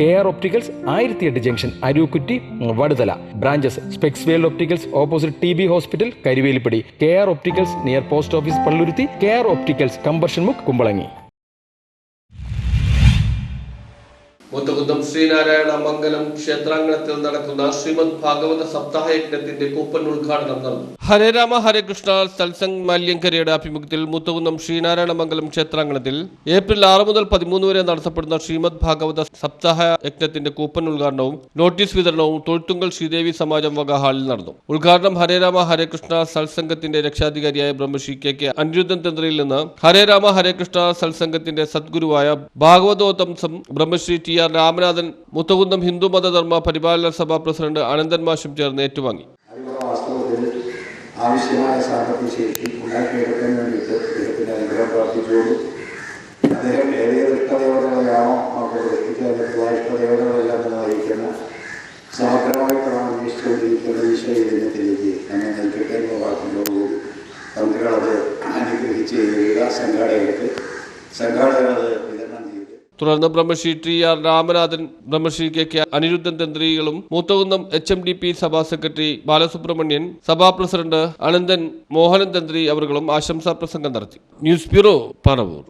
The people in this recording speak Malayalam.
കെ ആർ ഒപ്റ്റിക്കൽസ് ആയിരത്തി എട്ട് junction Arookutty Vaduthala. Branches Specs World Opticals opposite T B hospital Karuvelippady. K R Opticals near post office Palluruthy. K R Opticals combustion മുക്ക് കുമ്പളങ്ങി. മുത്തുകുന്നം ശ്രീനാരായണ മംഗലം ക്ഷേത്രാങ്കണത്തിൽ നടക്കുന്ന ശ്രീമദ് ഭാഗവത സപ്താഹ യജ്ഞത്തിന്റെ കൂപ്പൺ ഉദ്ഘാടനം നടന്നു. ഹരേ രാമ ഹരേ കൃഷ്ണ സത്സംഗ് മല്യങ്കരയുടെ ആഭിമുഖ്യത്തിൽ മുത്തുകുന്നം ശ്രീനാരായണ മംഗലം ക്ഷേത്രാങ്കണത്തിൽ ഏപ്രിൽ ആറ് മുതൽ പതിമൂന്ന് വരെ നടത്തപ്പെടുന്ന ശ്രീമദ് ഭാഗവത സപ്താഹ യജ്ഞത്തിന്റെ കൂപ്പൺ ഉദ്ഘാടനവും നോട്ടീസ് വിതരണവും തൊഴുത്തുങ്കൽ ശ്രീദേവി സമാജം വക ഹാളിൽ നടന്നു. ഉദ്ഘാടനം ഹരേ രാമ ഹരേ കൃഷ്ണ സത്സംഗത്തിന്റെ രക്ഷാധികാരിയായ ബ്രഹ്മശ്രീ കെ കെ അനിരുദ്ധൻ തന്ത്രിയിൽ നിന്ന് ഹരേ രാമ ഹരേ കൃഷ്ണ സത്സംഗത്തിന്റെ സദ്ഗുരുവായ ഭാഗവതോത്തംസം Brahmashri T R Ramanathan Moothakunnam Hindu Matha Dharma Paripalana Sabha president Ananthan മാഷും ചേർന്ന് ഏറ്റുവാങ്ങി. ആവശ്യമായ സാമ്പത്തിക ശേഷി ഉണ്ടാക്കിയെടുക്കാൻ വേണ്ടിയിട്ട് അദ്ദേഹത്തിന്റെ അനുഗ്രഹം പ്രാർത്ഥിച്ചുകൊണ്ട് അദ്ദേഹം ഏതേത് ഇഷ്ടദേവതകളെയാണോ അവരുടെ വ്യക്തിത്വ ഇഷ്ടദേവതകളെല്ലാം തന്നെ നയിക്കുന്ന സമഗ്രമായിട്ടാണ് അന്വേഷിച്ചുകൊണ്ടിരിക്കുന്ന ഈശ്വര നമ്മൾ നമ്മെ നയിക്കട്ടെ എന്ന വാക്കിനോടുകൂടി തന്ത്രികളത് അനുഗ്രഹിച്ച് സംഘാടകർക്ക് ചെയ്ത് തുടർന്ന് Brahmashri T R Ramanathan Brahmashri K K Anirudhan തന്ത്രികളും Moothakunnam H M D P Sabha secretary Balasubramanian Sabha president Ananthan Mohanan Thanthri അവർകളും ആശംസാ പ്രസംഗം നടത്തി. News bureau Paravur.